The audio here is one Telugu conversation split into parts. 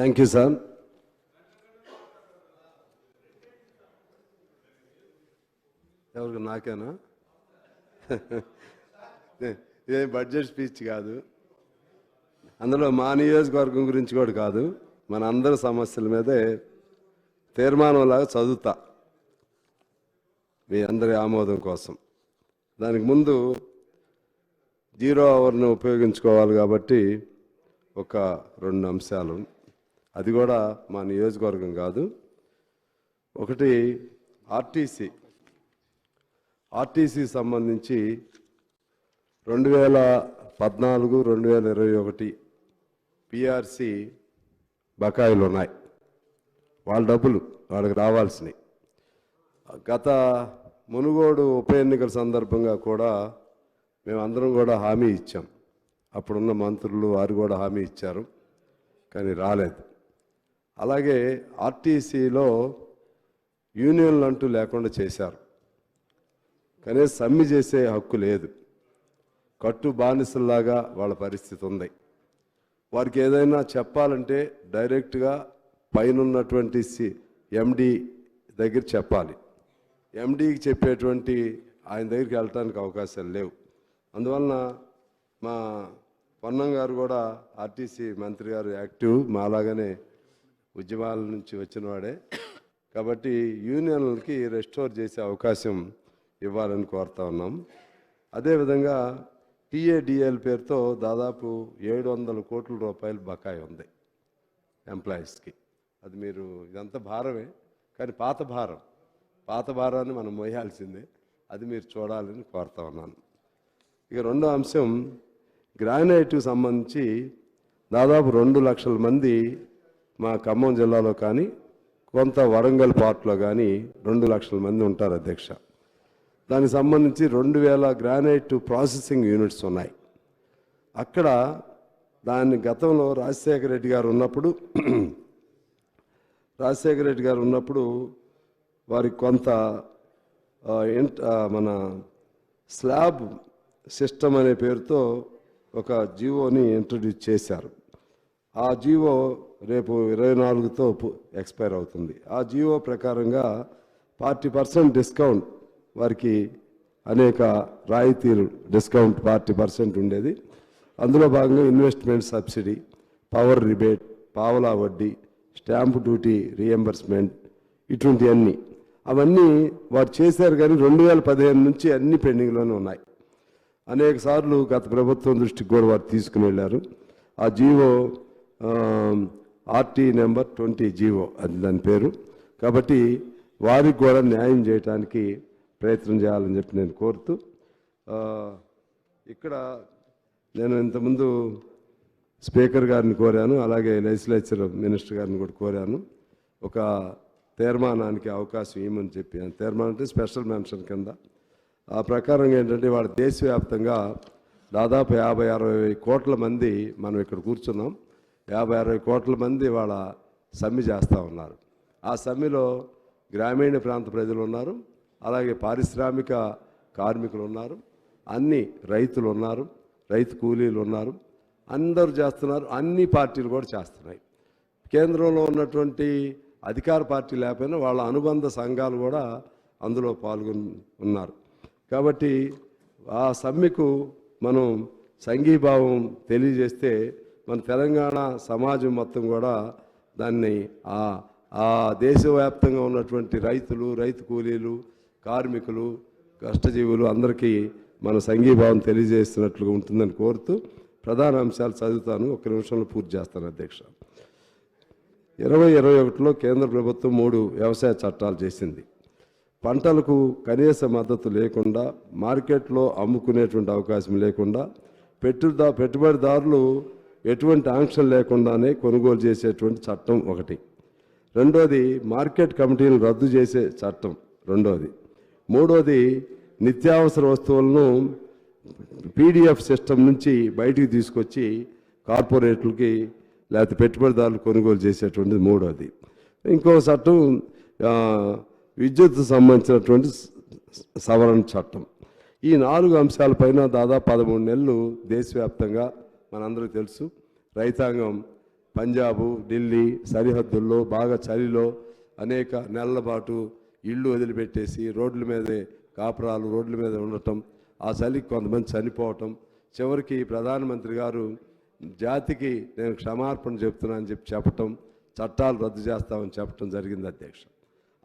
థ్యాంక్ యూ సార్ ఎవరికి నాకేనా? ఇదే బడ్జెట్ స్పీచ్ కాదు. అందులో మా నియోజకవర్గం గురించి కూడా కాదు. మన అందరి సమస్యల మీదే తీర్మానంలాగా చదువుతా. మీ అందరి ఆమోదం కోసం. దానికి ముందు జీరో అవర్ని ఉపయోగించుకోవాలి కాబట్టి ఒక రెండు అంశాలు. అది కూడా మా నియోజకవర్గం కాదు. ఒకటి ఆర్టీసీ. ఆర్టీసీ సంబంధించి రెండు వేల పద్నాలుగు రెండు వేల ఇరవై ఒకటి పిఆర్సి బకాయిలు ఉన్నాయి వాళ్ళ డబ్బులు వాళ్ళకి రావాల్సినవి గత మునుగోడు ఉప ఎన్నికల సందర్భంగా కూడా మేమందరం కూడా హామీ ఇచ్చాం. అప్పుడున్న మంత్రులు వారు కూడా హామీ ఇచ్చారు. కానీ రాలేదు. అలాగే ఆర్టీసీలో యూనియన్లు అంటూ లేకుండా చేశారు. కనీసం సమ్మె చేసే హక్కు లేదు. కట్టు బానిసల్లాగా వాళ్ళ పరిస్థితి ఉంది. వారికి ఏదైనా చెప్పాలంటే డైరెక్ట్గా పైన ఉన్నటువంటి సి ఎండి దగ్గర చెప్పాలి. ఎండీకి చెప్పేటువంటి ఆయన దగ్గరికి వెళ్ళటానికి అవకాశాలు లేవు. అందువలన మా పొన్నం గారు కూడా ఆర్టీసీ మంత్రి గారు యాక్టివ్ మాలాగానే ఉద్యమాల నుంచి వచ్చినవాడే. కాబట్టి యూనియన్లకి రెస్టోర్ చేసే అవకాశం ఇవ్వాలని కోరుతా ఉన్నాం. అదేవిధంగా టీఏడిఎల్ పేరుతో దాదాపు ఏడు వందల కోట్ల రూపాయలు బకాయి ఉంది ఎంప్లాయీస్కి. అది మీరు ఇదంతా భారమే కానీ పాత భారం పాత భారాన్ని మనం మోయాల్సిందే. అది మీరు చూడాలని కోరుతా ఉన్నాను. ఇక రెండో అంశం గ్రానైట్కి సంబంధించి దాదాపు రెండు లక్షల మంది మా ఖమ్మం జిల్లాలో కానీ కొంత వరంగల్ పార్ట్లో కానీ రెండు లక్షల మంది ఉంటారు అధ్యక్ష. దానికి సంబంధించి రెండు వేల గ్రానైట్ ప్రాసెసింగ్ యూనిట్స్ ఉన్నాయి. అక్కడ దాన్ని గతంలో రాజశేఖర రెడ్డి గారు ఉన్నప్పుడు రాజశేఖర రెడ్డి గారు ఉన్నప్పుడు వారికి కొంత ఇంట్- మన స్లాబ్ సిస్టమ్ అనే పేరుతో ఒక జీవోని ఇంట్రడ్యూస్ చేశారు. ఆ జీవో రేపు ఇరవై నాలుగుతో ఎక్స్పైర్ అవుతుంది. ఆ జీవో ప్రకారంగా ఫార్టీ పర్సెంట్ డిస్కౌంట్ వారికి అనేక రాయితీలు డిస్కౌంట్ ఫార్టీ పర్సెంట్ ఉండేది. అందులో భాగంగా ఇన్వెస్ట్మెంట్ సబ్సిడీ పవర్ రిబేట్ పావలా వడ్డీ స్టాంప్ డ్యూటీ రియంబర్స్మెంట్ ఇటువంటివన్నీ అవన్నీ వారు చేశారు కానీ రెండు వేల పదిహేను నుంచి అన్ని పెండింగ్లోనే ఉన్నాయి. అనేక సార్లు గత ప్రభుత్వం దృష్టికి కూడా వారు తీసుకుని వెళ్ళారు. ఆ GO RT number twenty GO అది దాని పేరు. కాబట్టి వారికి కూడా న్యాయం చేయడానికి ప్రయత్నం చేయాలని చెప్పి నేను కోరుతూ ఇక్కడ నేను ఇంతకుముందు స్పీకర్ గారిని కోరాను అలాగే లెజిస్లేచర్ మినిస్టర్ గారిని కూడా కోరాను. ఒక తీర్మానానికి అవకాశం ఇవ్వమని చెప్పి తీర్మానం అంటే స్పెషల్ మెన్షన్ కింద. ఆ ప్రకారంగా ఏంటంటే వాళ్ళ దేశవ్యాప్తంగా దాదాపు యాభై అరవై కోట్ల మంది మనం ఇక్కడ కూర్చున్నాం. యాభై అరవై కోట్ల మంది వాళ్ళ సమ్మె చేస్తూ ఉన్నారు. ఆ సమ్మెలో గ్రామీణ ప్రాంత ప్రజలు ఉన్నారు. అలాగే పారిశ్రామిక కార్మికులు ఉన్నారు. అన్ని రైతులు ఉన్నారు. రైతు కూలీలు ఉన్నారు. అందరూ చేస్తున్నారు. అన్ని పార్టీలు కూడా చేస్తున్నాయి. కేంద్రంలో ఉన్నటువంటి అధికార పార్టీ లేకపోయినా వాళ్ళ అనుబంధ సంఘాలు కూడా అందులో పాల్గొని ఉన్నారు. కాబట్టి ఆ సమ్మెకు మనం సంఘీభావం తెలియజేస్తే మన తెలంగాణ సమాజం మొత్తం కూడా దాన్ని ఆ ఆ దేశవ్యాప్తంగా ఉన్నటువంటి రైతులు రైతు కూలీలు కార్మికులు కష్టజీవులు అందరికీ మన సంఘీభావం తెలియజేస్తున్నట్లుగా ఉంటుందని కోరుతూ ప్రధాన అంశాలు చదువుతాను. ఒక నిమిషంలో పూర్తి చేస్తాను అధ్యక్ష. ఇరవై ఇరవై ఒకటిలో కేంద్ర ప్రభుత్వం మూడు వ్యవసాయ చట్టాలు చేసింది. పంటలకు కనీస మద్దతు లేకుండా మార్కెట్లో అమ్ముకునేటువంటి అవకాశం లేకుండా పెట్టుదా పెట్టుబడిదారులు ఎటువంటి ఆంక్షలు లేకుండానే కొనుగోలు చేసేటువంటి చట్టం ఒకటి. రెండోది మార్కెట్ కమిటీలు రద్దు చేసే చట్టం రెండోది. మూడోది నిత్యావసర వస్తువులను పీడిఎఫ్ సిస్టమ్ నుంచి బయటికి తీసుకొచ్చి కార్పొరేట్లకి లేకపోతే పెట్టుబడిదారులు కొనుగోలు చేసేటువంటిది మూడోది. ఇంకో చట్టం విద్యుత్ సంబంధించినటువంటి సవరణ చట్టం. ఈ నాలుగు అంశాలపైన దాదాపు పదమూడు నెలలు దేశవ్యాప్తంగా మనందరూ తెలుసు. రైతాంగం పంజాబు ఢిల్లీ సరిహద్దుల్లో బాగా చలిలో అనేక నెలల పాటు ఇళ్ళు వదిలిపెట్టేసి రోడ్ల మీదే కాపురాలు రోడ్ల మీద ఉండటం ఆ చలికి కొంతమంది చనిపోవటం. చివరికి ప్రధానమంత్రి గారు జాతికి నేను క్షమార్పణ చెప్తున్నా అని చెప్పి చెప్పటం చట్టాలు రద్దు చేస్తామని చెప్పటం జరిగింది అధ్యక్ష.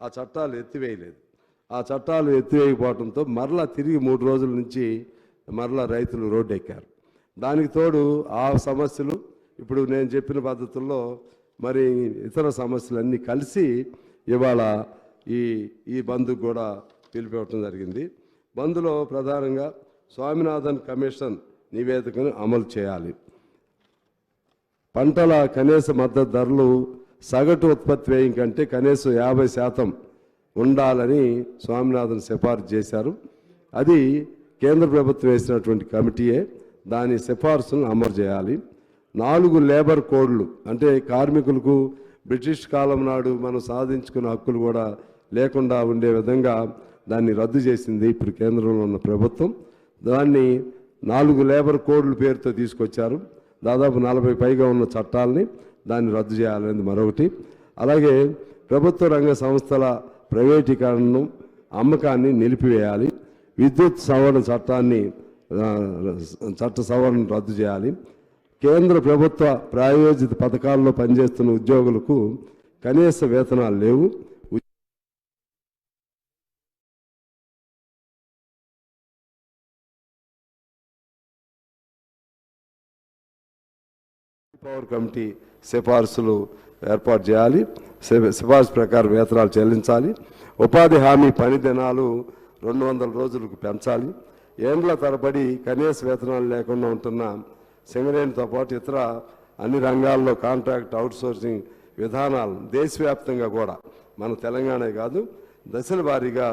ఆ చట్టాలు ఎత్తివేయలేదు. ఆ చట్టాలు ఎత్తివేయకపోవడంతో మరలా తిరిగి మూడు రోజుల నుంచి మరలా రైతులు రోడ్డు ఎక్కారు. దానికి తోడు ఆ సమస్యలు ఇప్పుడు నేను చెప్పిన పద్ధతుల్లో మరి ఇతర సమస్యలన్నీ కలిసి ఇవాళ ఈ ఈ బంధుకు కూడా పిలిపివ్వటం జరిగింది. బంధులో ప్రధానంగా స్వామినాథన్ కమిషన్ నివేదికను అమలు చేయాలి. పంటల కనీస మద్దతు ధరలు సగటు ఉత్పత్తి వ్యయం కంటే కనీసం యాభై శాతం ఉండాలని స్వామినాథన్ సిఫార్సు చేశారు. అది కేంద్ర ప్రభుత్వం వేసినటువంటి కమిటీయే. దాని సిఫార్సును అమలు చేయాలి. నాలుగు లేబర్ కోడ్లు అంటే కార్మికులకు బ్రిటిష్ కాలం నాడు మనం సాధించుకున్న హక్కులు కూడా లేకుండా ఉండే విధంగా దాన్ని రద్దు చేసింది ఇప్పుడు కేంద్రంలో ఉన్న ప్రభుత్వం. దాన్ని నాలుగు లేబర్ కోడ్ల పేరుతో తీసుకొచ్చారు. దాదాపు నలభై పైగా ఉన్న చట్టాలని దాన్ని రద్దు చేయాలనేది మరొకటి. అలాగే ప్రభుత్వ రంగ సంస్థల ప్రైవేటీకరణను అమ్మకాన్ని నిలిపివేయాలి. విద్యుత్ సవరణ చట్టాన్ని చట్ట సవరణను రద్దు చేయాలి. కేంద్ర ప్రభుత్వ ప్రాయోజిత పథకాల్లో పనిచేస్తున్న ఉద్యోగులకు కనీస వేతనాలు లేవు. పవర్ కమిటీ సిఫార్సులు ఏర్పాటు చేయాలి. సి- సిఫార్సు ప్రకారం వేతనాలు చెల్లించాలి. ఉపాధి హామీ పని దినాలు రెండు వందల రోజులకు పెంచాలి. ఏండ్ల తరబడి కనీస వేతనాలు లేకుండా ఉంటున్న సింగరేణితో పాటు ఇతర అన్ని రంగాల్లో కాంట్రాక్ట్ అవుట్సోర్సింగ్ విధానాలు దేశవ్యాప్తంగా కూడా మన తెలంగాణ కాదు దశల వారీగా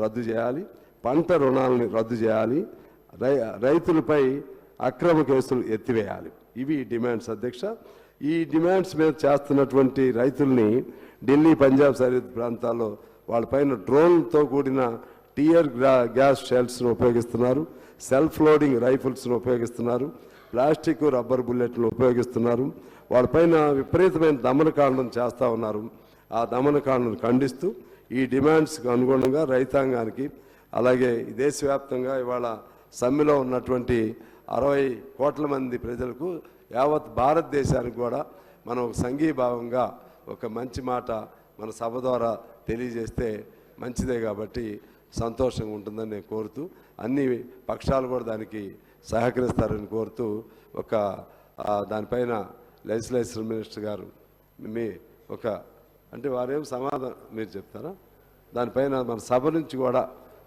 రద్దు చేయాలి పంట రుణాలని రద్దు చేయాలి రై రైతులపై అక్రమ కేసులు ఎత్తివేయాలి. ఇవి డిమాండ్స్ అధ్యక్ష. ఈ డిమాండ్స్ మీద చేస్తున్నటువంటి రైతుల్ని ఢిల్లీ పంజాబ్ సరిహద్దు ప్రాంతాల్లో వాళ్ళపైన డ్రోన్తో కూడిన టియర్ గ్యాస్ షెల్స్ను ఉపయోగిస్తున్నారు సెల్ఫ్ లోడింగ్ రైఫిల్స్ను ఉపయోగిస్తున్నారు ప్లాస్టిక్ రబ్బర్ బుల్లెట్లను ఉపయోగిస్తున్నారు. వాళ్ళపైన విపరీతమైన దమనకాండం చేస్తూ ఉన్నారు. ఆ దమనకాండను ఖండిస్తూ ఈ డిమాండ్స్కి అనుగుణంగా రైతాంగానికి అలాగే దేశవ్యాప్తంగా ఇవాళ సమ్మెలో ఉన్నటువంటి అరవై కోట్ల మంది ప్రజలకు యావత్ భారతదేశానికి కూడా మనం ఒక సంఘీభావంగా ఒక మంచి మాట మన సభ ద్వారా తెలియజేస్తే మంచిదే కాబట్టి సంతోషంగా ఉంటుందని నేను కోరుతూ అన్ని పక్షాలు కూడా దానికి సహకరిస్తారని కోరుతూ ఒక దానిపైన లెజిస్లేషన్ మినిస్టర్ గారు మీ ఒక అంటే వారేం సమాధానం మీరు చెప్తారా? దానిపైన మన సభ నుంచి కూడా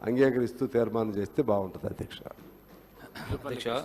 అంగీకరిస్తూ తీర్మానం చేస్తే బాగుంటుంది అధ్యక్ష. అధ్యక్ష